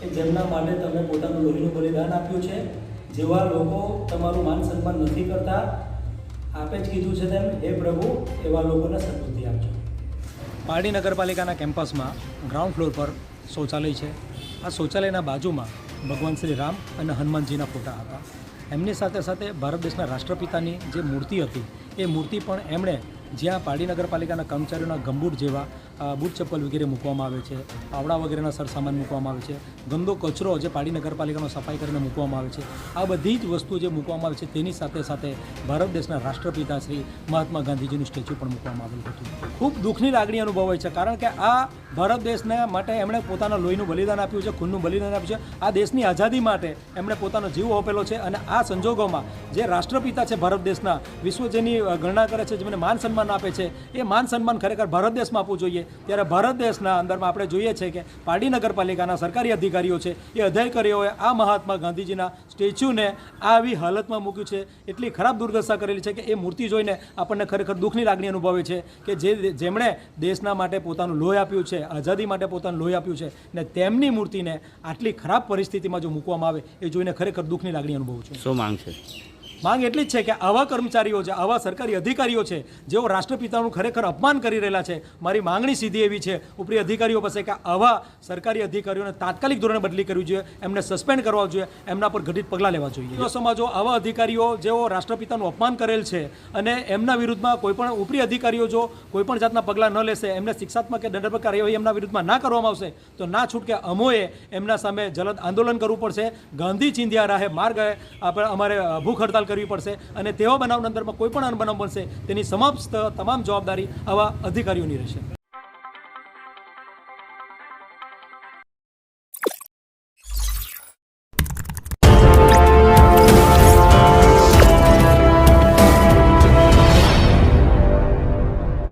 કે જેમના માટે તમે પોતાનું લોહીનું બલિદાન આપ્યું છે. જેવા લોકો તમારું માન સન્માન નથી કરતા, આપે જ કીધું છે તેમ, હે પ્રભુ, એવા લોકોને સદબુદ્ધિ આપજો. પારડી નગરપાલિકાના કેમ્પસમાં ગ્રાઉન્ડ ફ્લોર પર શૌચાલય છે. આ શૌચાલયના બાજુમાં ભગવાન શ્રી રામ અને હનુમાનજીના ફોટા હતા. એમની સાથે સાથે ભારત દેશના રાષ્ટ્રપિતાની જે મૂર્તિ હતી, એ મૂર્તિ પણ એમણે જ્યાં પાડી નગરપાલિકાના કર્મચારીઓના ગંબૂટ જેવા બૂટ ચપ્પલ વગેરે મૂકવામાં આવે છે પાવડા વગેરેના સરસામાન મૂકવામાં આવે છે, ગંદો કચરો જે પાડી નગરપાલિકાનો સફાઈ કરીને મૂકવામાં આવે છે. આ બધી જ વસ્તુ જે મૂકવામાં આવે છે, તેની સાથે સાથે ભારત દેશના રાષ્ટ્રપિતા શ્રી મહાત્મા ગાંધીજીનું સ્ટેચ્યુ પણ મૂકવામાં આવેલું હતું. ખૂબ દુઃખની લાગણી અનુભવાય છે, કારણ કે આ ભારત દેશને માટે એમણે પોતાના લોહીનું બલિદાન આપ્યું છે, ખૂનનું બલિદાન આપ્યું છે. આ દેશની આઝાદી માટે એમણે પોતાનો જીવ આપેલો છે અને આ સંજોગોમાં જે રાષ્ટ્રપિતા છે ભારત દેશના, વિશ્વ જેની ગણના કરે છે, જેમને માન સન્માન આપે છે. એ માન સન્માન ખરેખર ભારત દેશમાં આપવું જોઈએ. ત્યારે ભારત દેશના અંદરમાં આપણે જોઈએ છે કે પારડી નગરપાલિકાના સરકારી અધિકારીઓ છે. એ અધિકારીઓએ આ મહાત્મા ગાંધીજીના સ્ટેચ્યુને આવી હાલતમાં મૂક્યું છે. એટલી ખરાબ દુર્દશા કરેલી છે કે એ મૂર્તિ જોઈને આપણને ખરેખર દુઃખની લાગણી અનુભવે છે કે જે જેમણે દેશના માટે પોતાનું લોહી આપ્યું છે, આઝાદી માટે પોતાનું લોહી આપ્યું છે ને તેમની મૂર્તિને આટલી ખરાબ પરિસ્થિતિમાં જો મૂકવામાં આવે, એ જોઈને ખરેખર દુઃખની લાગણી અનુભવું છું. શું માંગ છે? માંગ એટલી જ છે કે આવા કર્મચારીઓ છે, આવા સરકારી અધિકારીઓ છે, જેઓ રાષ્ટ્રપિતાનું ખરેખર અપમાન કરી રહેલા છે, મારી માંગણી સીધી એવી છે, ઉપરી અધિકારીઓ પાસે કે આવા સરકારી અધિકારીઓને તાત્કાલિક ધોરણે બદલી કરવી જોઈએ, એમને સસ્પેન્ડ કરવા જોઈએ, એમના પર ઘટિત પગલાં લેવા જોઈએ. સમાજો, આવા અધિકારીઓ જેઓ રાષ્ટ્રપિતાનું અપમાન કરેલ છે અને એમના વિરુદ્ધમાં કોઈપણ ઉપરી અધિકારીઓ જો કોઈપણ જાતના પગલાં ન લેશે, એમને શિક્ષાત્મક કે દંડાત્મક કાર્યવાહી એમના વિરુદ્ધમાં ના કરવામાં આવશે, તો ના છૂટકે અમોએ એમના સામે જલદ આંદોલન કરવું પડશે. ગાંધી ચિંધ્યા રાહે માર્ગ, આપણે અમારે ભૂખ હડતાલ કરવી પડશે અને તેવા બનાવના અંદરમાં કોઈ પણ અનબનાવ બનશે, તેની સમાપ્ત તમામ જવાબદારી આવા અધિકારીઓની રહેશે.